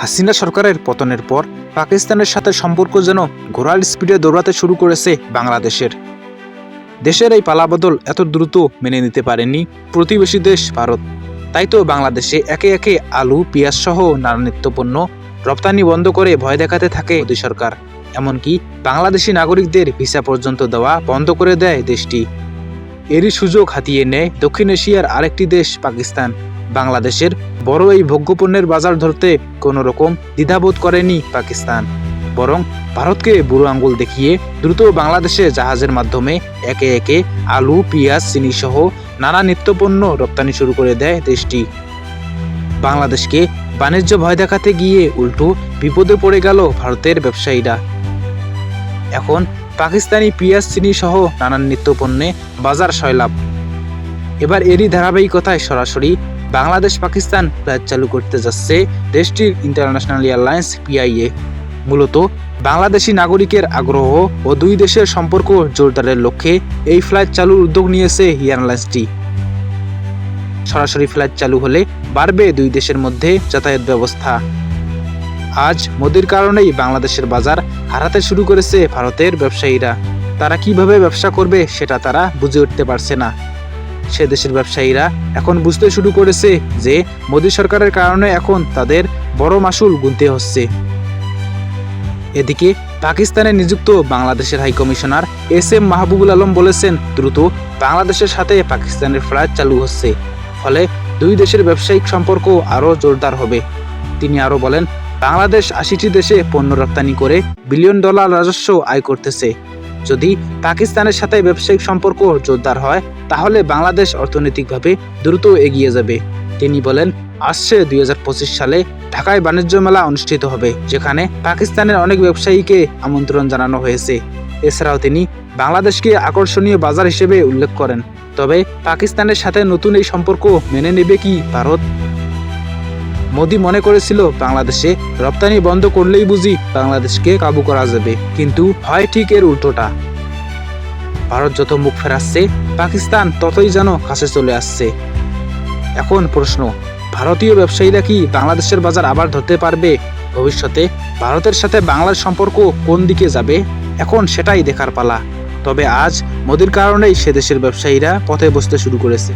হাসিনা সরকারের পতনের পর পাকিস্তানের সাথে সম্পর্ক যেন ঘোড়ার স্পিডে দৌড়াতে শুরু করেছে বাংলাদেশের। দেশের এই পালাবদল এত দ্রুত মেনে নিতে পারেনি প্রতিবেশী দেশ ভারত। তাই তো বাংলাদেশে একে একে আলু, পেঁয়াজ সহ নানা নিত্যপণ্য রপ্তানি বন্ধ করে ভয় দেখাতে থাকে মোদী সরকার। এমনকি বাংলাদেশি নাগরিকদের ভিসা পর্যন্ত দেওয়া বন্ধ করে দেয় দেশটি। এরই সুযোগ হাতিয়ে নেয় দক্ষিণ এশিয়ার আরেকটি দেশ পাকিস্তান। বাংলাদেশের বড় এই ভোগ্যপণ্যের বাজার ধরতে কোনো রকম দ্বিধাবোধ করেনি পাকিস্তান। বরং ভারতকে বুড়ো আঙ্গুল দেখিয়ে দ্রুত বাংলাদেশে জাহাজের মাধ্যমে একে একে আলু, পেঁয়াজ চিনি সহ নানা নিত্যপণ্য রপ্তানি শুরু করে দেয় দেশটি। বাংলাদেশকে বাণিজ্য ভয় দেখাতে গিয়ে উল্টো বিপদে পড়ে গেল ভারতের ব্যবসায়ীরা। এখন পাকিস্তানি পেঁয়াজ চিনি সহ নানান নিত্যপণ্যে বাজার সয়লাভ এবার এরই ধারাবাহিকতায় সরাসরি বাংলাদেশ পাকিস্তান ফ্লাইট চালু করতে যাচ্ছে দেশটির ইন্টারন্যাশনাল এয়ারলাইন্স পিআইএ মূলত বাংলাদেশি নাগরিকের আগ্রহ ও দুই দেশের সম্পর্ক জোরদারের লক্ষ্যে এই ফ্লাইট চালুর উদ্যোগ নিয়েছে এয়ারলাইন্সটি সরাসরি ফ্লাইট চালু হলে বাড়বে দুই দেশের মধ্যে যাতায়াত ব্যবস্থা। আজ মোদির কারণেই বাংলাদেশের বাজার হারাতে শুরু করেছে ভারতের ব্যবসায়ীরা। তারা কীভাবে ব্যবসা করবে সেটা তারা বুঝে উঠতে পারছে না। সে দেশের ব্যবসায়ীরা এখন বুঝতে শুরু করেছে যে মোদী সরকারের কারণে এখন তাদের বড় মাসুল গুনতে হচ্ছে। এদিকে পাকিস্তানে নিযুক্ত বাংলাদেশের high commissioner S M Mahbubul Alam বলেছেন, দ্রুত বাংলাদেশের সাথে পাকিস্তানের ফ্লাইট চালু হচ্ছে। ফলে দুই দেশের ব্যবসায়িক সম্পর্ক আরও জোরদার হবে। তিনি আরও বলেন, বাংলাদেশ আশিটি দেশে পণ্য রপ্তানি করে বিলিয়ন ডলার রাজস্ব আয় করতেছে। যদি পাকিস্তানের সাথে ব্যবসায়িক সম্পর্ক জোরদার হয়, তাহলে বাংলাদেশ অর্থনৈতিকভাবে দ্রুত এগিয়ে যাবে। তিনি বলেন, আসছে দুই সালে ঢাকায় বাণিজ্য মেলা অনুষ্ঠিত হবে, যেখানে পাকিস্তানের অনেক ব্যবসায়ীকে আমন্ত্রণ জানানো হয়েছে। এছাড়াও তিনি বাংলাদেশকে আকর্ষণীয় বাজার হিসেবে উল্লেখ করেন। তবে পাকিস্তানের সাথে নতুন এই সম্পর্ক মেনে নেবে কি ভারত? মোদী মনে করেছিল, বাংলাদেশে রপ্তানি বন্ধ করলেই বুঝি বাংলাদেশকে কাবু করা যাবে। কিন্তু হয় ঠিক এর উল্টোটা। ভারত যত মুখ ফেরাচ্ছে, পাকিস্তান ততই যেন কাছে চলে আসছে। এখন প্রশ্ন, ভারতীয় ব্যবসায়ীরা কি বাংলাদেশের বাজার আবার ধরতে পারবে? ভবিষ্যতে ভারতের সাথে বাংলার সম্পর্ক কোন দিকে যাবে? এখন সেটাই দেখার পালা। তবে আজ মোদির কারণেই সে দেশের ব্যবসায়ীরা পথে বসতে শুরু করেছে।